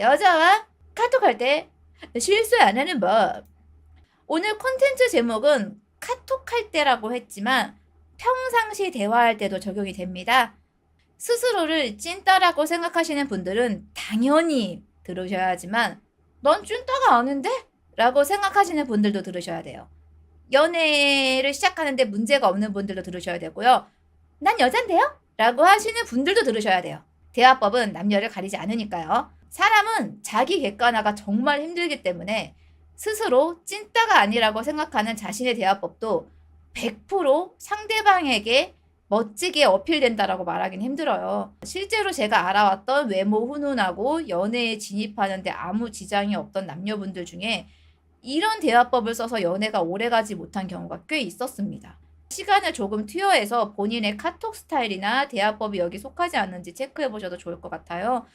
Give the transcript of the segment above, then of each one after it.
여자와 카톡할 때 실수 안 하는 법. 오늘 콘텐츠 제목은 카톡할 때라고 했지만 평상시 대화할 때도 적용이 됩니다. 스스로를 찐따라고 생각하시는 분들은 당연히 들으셔야 하지만 넌 찐따가 아닌데? 라고 생각하시는 분들도 들으셔야 돼요. 연애를 시작하는데 문제가 없는 분들도 들으셔야 되고요. 난 여잔데요? 라고 하시는 분들도 들으셔야 돼요. 대화법은 남녀를 가리지 않으니까요. 사람은 자기 객관화가 정말 힘들기 때문에 스스로 찐따가 아니라고 생각하는 자신의 대화법도 100% 상대방에게 멋지게 어필된다라고 말하긴 힘들어요. 실제로 제가 알아왔던 외모 훈훈하고 연애에 진입하는데 아무 지장이 없던 남녀분들 중에 이런 대화법을 써서 연애가 오래가지 못한 경우가 꽤 있었습니다. 시간을 조금 투여해서 본인의 카톡 스타일이나 대화법이 여기 속하지 않는지 체크해 보셔도 좋을 것 같아요.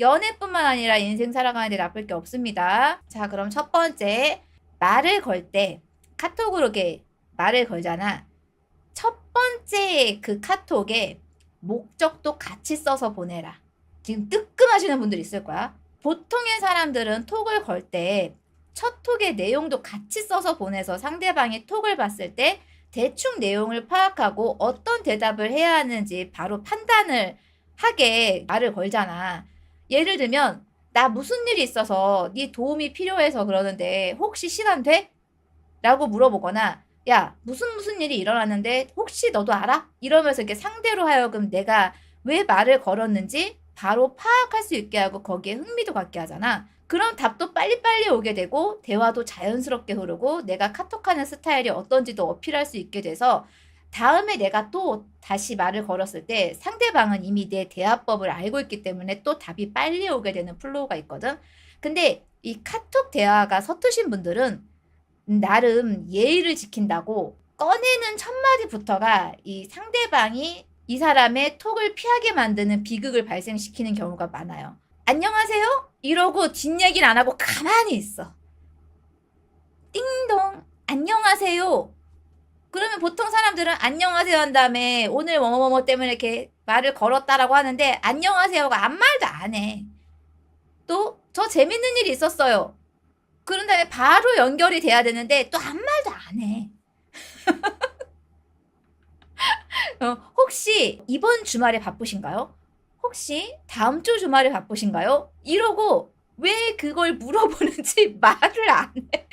연애뿐만 아니라 인생 살아가는데 나쁠 게 없습니다. 자, 그럼 첫 번째 말을 걸 때 카톡으로 이렇게 말을 걸잖아. 첫 번째 그 카톡에 목적도 같이 써서 보내라. 지금 뜨끔하시는 분들 있을 거야. 보통의 사람들은 톡을 걸 때 첫 톡의 내용도 같이 써서 보내서 상대방이 톡을 봤을 때 대충 내용을 파악하고 어떤 대답을 해야 하는지 바로 판단을 하게 말을 걸잖아. 예를 들면 나 무슨 일이 있어서 네 도움이 필요해서 그러는데 혹시 시간 돼? 라고 물어보거나 야 무슨 무슨 일이 일어났는데 혹시 너도 알아? 이러면서 이렇게 상대로 하여금 내가 왜 말을 걸었는지 바로 파악할 수 있게 하고 거기에 흥미도 갖게 하잖아. 그럼 답도 빨리빨리 오게 되고 대화도 자연스럽게 흐르고 내가 카톡하는 스타일이 어떤지도 어필할 수 있게 돼서 다음에 내가 또 다시 말을 걸었을 때 상대방은 이미 내 대화법을 알고 있기 때문에 또 답이 빨리 오게 되는 플로우가 있거든. 근데 이 카톡 대화가 서투신 분들은 나름 예의를 지킨다고 꺼내는 첫 마디부터가 이 상대방이 이 사람의 톡을 피하게 만드는 비극을 발생시키는 경우가 많아요. 안녕하세요? 이러고 뒷얘기는 안 하고 가만히 있어. 띵동, 안녕하세요. 그러면 보통 사람들은 안녕하세요 한 다음에 오늘 뭐뭐뭐 때문에 이렇게 말을 걸었다라고 하는데 안녕하세요가 아무 말도 안 해. 또 저 재밌는 일이 있었어요. 그런 다음에 바로 연결이 돼야 되는데 또 아무 말도 안 해. 어, 혹시 이번 주말에 바쁘신가요? 혹시 다음 주 주말에 바쁘신가요? 이러고 왜 그걸 물어보는지 말을 안 해.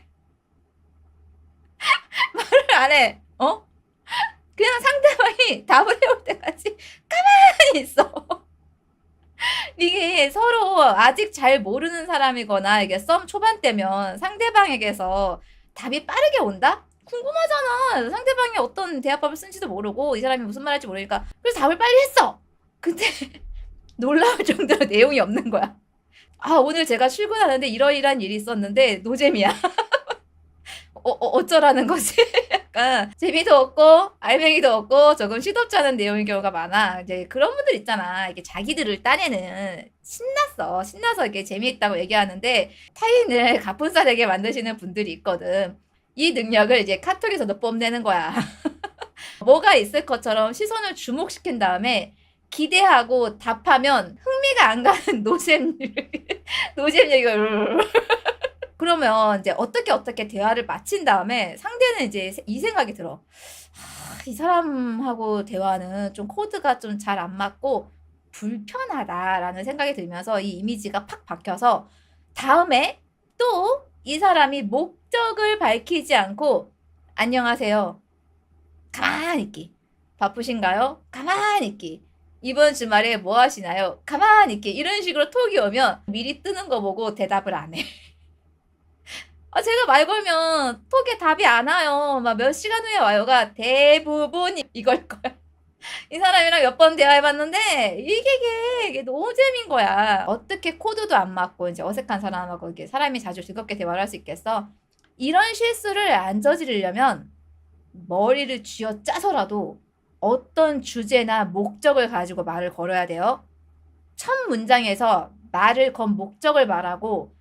말을 안 해. 어? 그냥 상대방이 답을 해올 때까지 가만히 있어. 이게 서로 아직 잘 모르는 사람이거나 이게 썸 초반 때면 상대방에게서 답이 빠르게 온다? 궁금하잖아. 상대방이 어떤 대화법을 쓴지도 모르고 이 사람이 무슨 말 할지 모르니까 그래서 답을 빨리 했어. 근데 놀라울 정도로 내용이 없는 거야. 아, 오늘 제가 출근하는데 이러이러한 일이 있었는데 노잼이야. 어, 어, 어쩌라는 거지? 약간 재미도 없고 알맹이도 없고 조금 시덥지 않은 내용인 경우가 많아. 이제 그런 분들 있잖아. 이게 자기들을 따내는 신났어. 신나서 이게 재미있다고 얘기하는데 타인을 가뿐싸되게 만드시는 분들이 있거든. 이 능력을 이제 카톡에서도 뽐내는 거야. 뭐가 있을 것처럼 시선을 주목시킨 다음에 기대하고 답하면 흥미가 안 가는 노잼 노잼 얘기를 그러면 이제 어떻게 어떻게 대화를 마친 다음에 상대는 이제 이 생각이 들어. 하, 이 사람하고 대화는 좀 코드가 좀 잘 안 맞고 불편하다라는 생각이 들면서 이 이미지가 팍 박혀서 다음에 또 이 사람이 목적을 밝히지 않고 안녕하세요. 가만히 있기. 바쁘신가요? 가만히 있기. 이번 주말에 뭐 하시나요? 가만히 있기. 이런 식으로 톡이 오면 미리 뜨는 거 보고 대답을 안 해. 아, 제가 말 걸면 톡에 답이 안 와요. 막 몇 시간 후에 와요가 대부분 이걸 거야. 이 사람이랑 몇 번 대화해봤는데 이게, 이게, 너무 재민 거야. 어떻게 코드도 안 맞고 이제 어색한 사람하고 이게 사람이 자주 즐겁게 대화를 할 수 있겠어? 이런 실수를 안 저지르려면 머리를 쥐어 짜서라도 어떤 주제나 목적을 가지고 말을 걸어야 돼요. 첫 문장에서 말을 건 목적을 말하고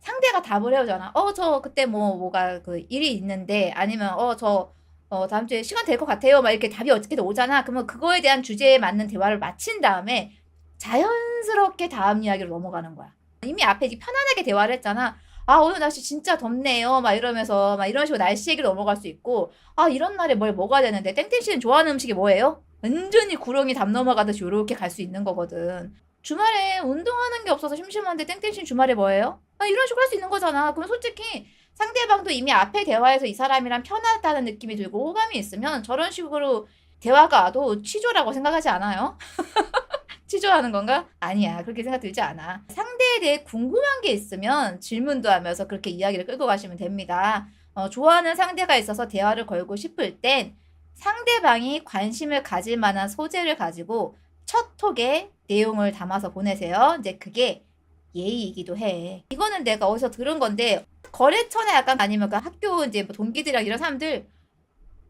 상대가 답을 해오잖아. 어, 저 그때 뭐, 뭐가 그 일이 있는데, 아니면, 어, 저, 어, 다음 주에 시간 될 것 같아요. 막 이렇게 답이 어떻게든 오잖아. 그러면 그거에 대한 주제에 맞는 대화를 마친 다음에 자연스럽게 다음 이야기로 넘어가는 거야. 이미 앞에 이렇게 편안하게 대화를 했잖아. 아, 오늘 날씨 진짜 덥네요. 막 이러면서 막 이런 식으로 날씨 얘기로 넘어갈 수 있고 아, 이런 날에 뭘 먹어야 되는데 땡땡 씨는 좋아하는 음식이 뭐예요? 완전히 구렁이 담 넘어가듯이 요렇게 갈 수 있는 거거든. 주말에 운동하는 게 없어서 심심한데 땡땡 씨는 주말에 뭐예요? 아, 이런 식으로 할 수 있는 거잖아. 그럼 솔직히 상대방도 이미 앞에 대화에서 이 사람이랑 편하다는 느낌이 들고 호감이 있으면 저런 식으로 대화가 와도 취조라고 생각하지 않아요? 취조하는 건가? 아니야. 그렇게 생각 들지 않아. 상대에 대해 궁금한 게 있으면 질문도 하면서 그렇게 이야기를 끌고 가시면 됩니다. 어, 좋아하는 상대가 있어서 대화를 걸고 싶을 땐 상대방이 관심을 가질 만한 소재를 가지고 첫 톡에 내용을 담아서 보내세요. 이제 그게 예의이기도 해. 이거는 내가 어디서 들은 건데 거래처나 약간 아니면 그 학교 이제 뭐 동기들이랑 이런 사람들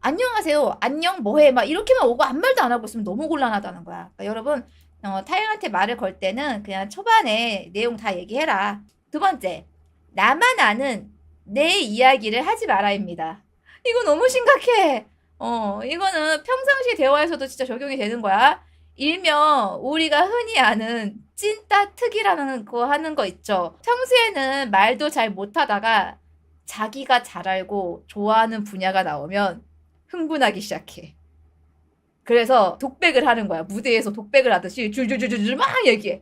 안녕하세요. 안녕 뭐해 막 이렇게만 오고 아무 말도 안 하고 있으면 너무 곤란하다는 거야. 그러니까 여러분 어, 타인한테 말을 걸 때는 그냥 초반에 내용 다 얘기해라. 두 번째, 나만 아는 내 이야기를 하지 마라입니다. 이거 너무 심각해. 어, 이거는 평상시 대화에서도 진짜 적용이 되는 거야. 일명 우리가 흔히 아는 찐따 특이라는 거 하는 거 있죠. 평소에는 말도 잘 못하다가 자기가 잘 알고 좋아하는 분야가 나오면 흥분하기 시작해. 그래서 독백을 하는 거야. 무대에서 독백을 하듯이 줄줄줄줄 막 얘기해.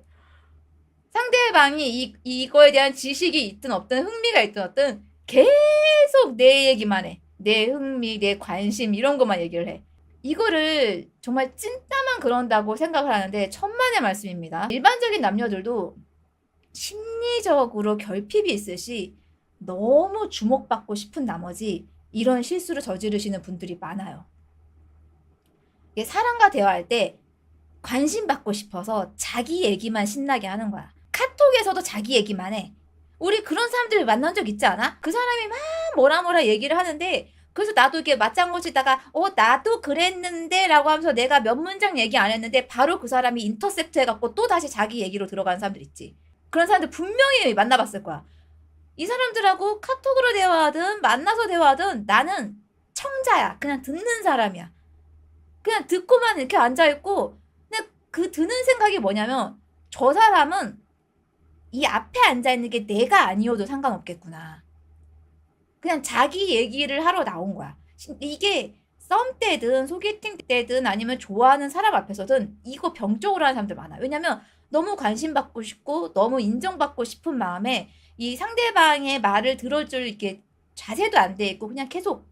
상대방이 이, 이거에 대한 지식이 있든 없든 흥미가 있든 없든 계속 내 얘기만 해. 내 흥미, 내 관심 이런 것만 얘기를 해. 이거를 정말 찐따만 그런다고 생각을 하는데 천만의 말씀입니다. 일반적인 남녀들도 심리적으로 결핍이 있을 시 너무 주목받고 싶은 나머지 이런 실수를 저지르시는 분들이 많아요. 사람과 대화할 때 관심 받고 싶어서 자기 얘기만 신나게 하는 거야. 카톡에서도 자기 얘기만 해. 우리 그런 사람들 만난 적 있지 않아? 그 사람이 막 뭐라 뭐라 얘기를 하는데 그래서 나도 이렇게 맞장구 치다가 어 나도 그랬는데 라고 하면서 내가 몇 문장 얘기 안 했는데 바로 그 사람이 인터셉트 해갖고 또 다시 자기 얘기로 들어가는 사람들 있지. 그런 사람들 분명히 만나봤을 거야. 이 사람들하고 카톡으로 대화하든 만나서 대화하든 나는 청자야. 그냥 듣는 사람이야. 그냥 듣고만 이렇게 앉아있고 근데 그 드는 생각이 뭐냐면 저 사람은 이 앞에 앉아있는 게 내가 아니어도 상관없겠구나. 그냥 자기 얘기를 하러 나온 거야. 이게 썸 때든 소개팅 때든 아니면 좋아하는 사람 앞에서든 이거 병적으로 하는 사람들 많아. 왜냐면 너무 관심 받고 싶고 너무 인정받고 싶은 마음에 이 상대방의 말을 들어줄 이렇게 자세도 안 돼 있고 그냥 계속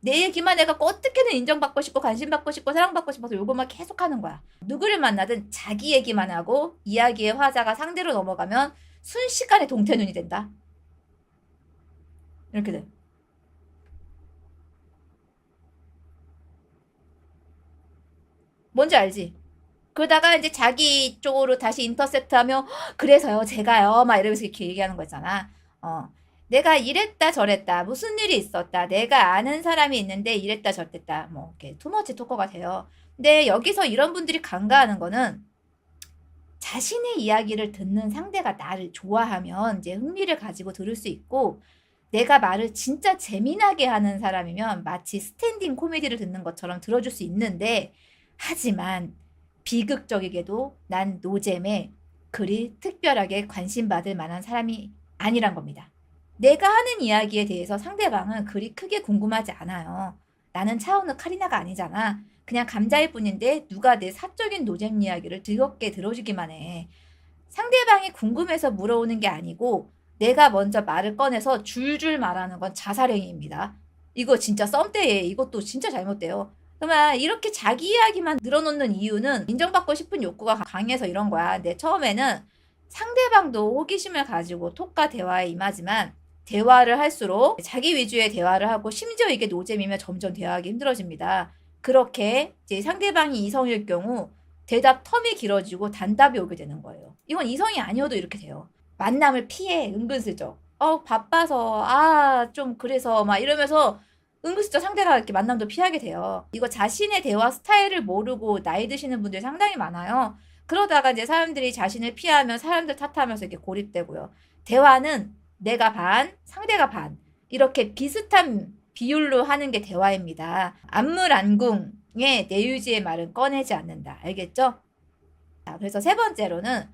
내 얘기만 해갖고 어떻게든 인정받고 싶고 관심받고 싶고 사랑받고 싶어서 요것만 계속 하는 거야. 누구를 만나든 자기 얘기만 하고 이야기의 화자가 상대로 넘어가면 순식간에 동태눈이 된다. 이렇게 돼. 뭔지 알지? 그러다가 이제 자기 쪽으로 다시 인터셉트하며 그래서요 제가요 막 이러면서 이렇게 얘기하는 거잖아. 어. 내가 이랬다 저랬다 무슨 일이 있었다 내가 아는 사람이 있는데 이랬다 저랬다 뭐 이렇게 투머치 토커가 돼요. 근데 여기서 이런 분들이 간과하는 거는 자신의 이야기를 듣는 상대가 나를 좋아하면 이제 흥미를 가지고 들을 수 있고 내가 말을 진짜 재미나게 하는 사람이면 마치 스탠딩 코미디를 듣는 것처럼 들어줄 수 있는데 하지만 비극적이게도 난 노잼에 그리 특별하게 관심받을 만한 사람이 아니란 겁니다. 내가 하는 이야기에 대해서 상대방은 그리 크게 궁금하지 않아요. 나는 차은우 카리나가 아니잖아. 그냥 감자일 뿐인데 누가 내 사적인 노잼 이야기를 즐겁게 들어주기만 해. 상대방이 궁금해서 물어오는 게 아니고 내가 먼저 말을 꺼내서 줄줄 말하는 건 자살행위입니다. 이거 진짜 썸때에 이것도 진짜 잘못돼요. 정말 이렇게 자기 이야기만 늘어놓는 이유는 인정받고 싶은 욕구가 강해서 이런 거야. 근데 처음에는 상대방도 호기심을 가지고 톡과 대화에 임하지만 대화를 할수록 자기 위주의 대화를 하고 심지어 이게 노잼이면 점점 대화하기 힘들어집니다. 그렇게 이제 상대방이 이성일 경우 대답 텀이 길어지고 단답이 오게 되는 거예요. 이건 이성이 아니어도 이렇게 돼요. 만남을 피해 은근슬쩍. 어 바빠서 아 좀 그래서 막 이러면서 은근슬쩍 상대가 이렇게 만남도 피하게 돼요. 이거 자신의 대화 스타일을 모르고 나이 드시는 분들이 상당히 많아요. 그러다가 이제 사람들이 자신을 피하면 사람들 탓하면서 이렇게 고립되고요. 대화는 내가 반, 상대가 반. 이렇게 비슷한 비율로 하는 게 대화입니다. 안물안궁의 내유지의 말은 꺼내지 않는다. 알겠죠? 자, 그래서 세 번째로는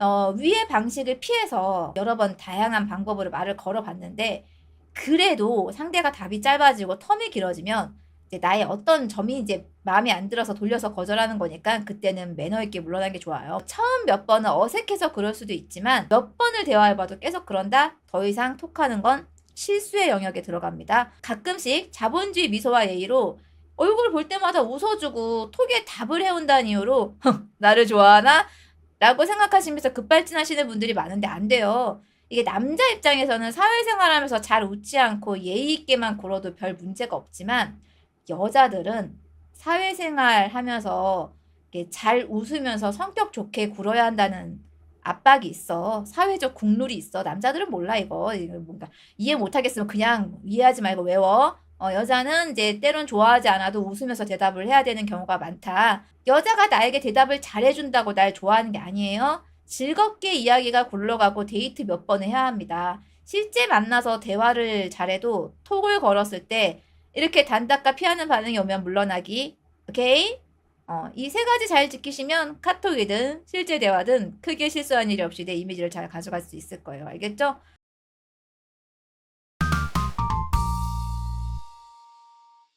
어, 위의 방식을 피해서 여러 번 다양한 방법으로 말을 걸어봤는데 그래도 상대가 답이 짧아지고 텀이 길어지면 이제 나의 어떤 점이 이제 마음에 안 들어서 돌려서 거절하는 거니까 그때는 매너 있게 물러나는 게 좋아요. 처음 몇 번은 어색해서 그럴 수도 있지만 몇 번을 대화해봐도 계속 그런다? 더 이상 톡하는 건 실수의 영역에 들어갑니다. 가끔씩 자본주의 미소와 예의로 얼굴 볼 때마다 웃어주고 톡에 답을 해온다는 이유로 나를 좋아하나? 라고 생각하시면서 급발진하시는 분들이 많은데 안 돼요. 이게 남자 입장에서는 사회생활하면서 잘 웃지 않고 예의 있게만 굴어도 별 문제가 없지만 여자들은 사회생활 하면서 잘 웃으면서 성격 좋게 굴어야 한다는 압박이 있어. 사회적 국룰이 있어. 남자들은 몰라 이거. 이거 뭔가 이해 못 하겠으면 그냥 이해하지 말고 외워. 어, 여자는 이제 때론 좋아하지 않아도 웃으면서 대답을 해야 되는 경우가 많다. 여자가 나에게 대답을 잘해준다고 날 좋아하는 게 아니에요. 즐겁게 이야기가 굴러가고 데이트 몇 번을 해야 합니다. 실제 만나서 대화를 잘해도 톡을 걸었을 때 이렇게 단답과 피하는 반응이 오면 물러나기. 오케이? 어, 이 세 가지 잘 지키시면 카톡이든 실제 대화든 크게 실수한 일이 없이 내 이미지를 잘 가져갈 수 있을 거예요. 알겠죠?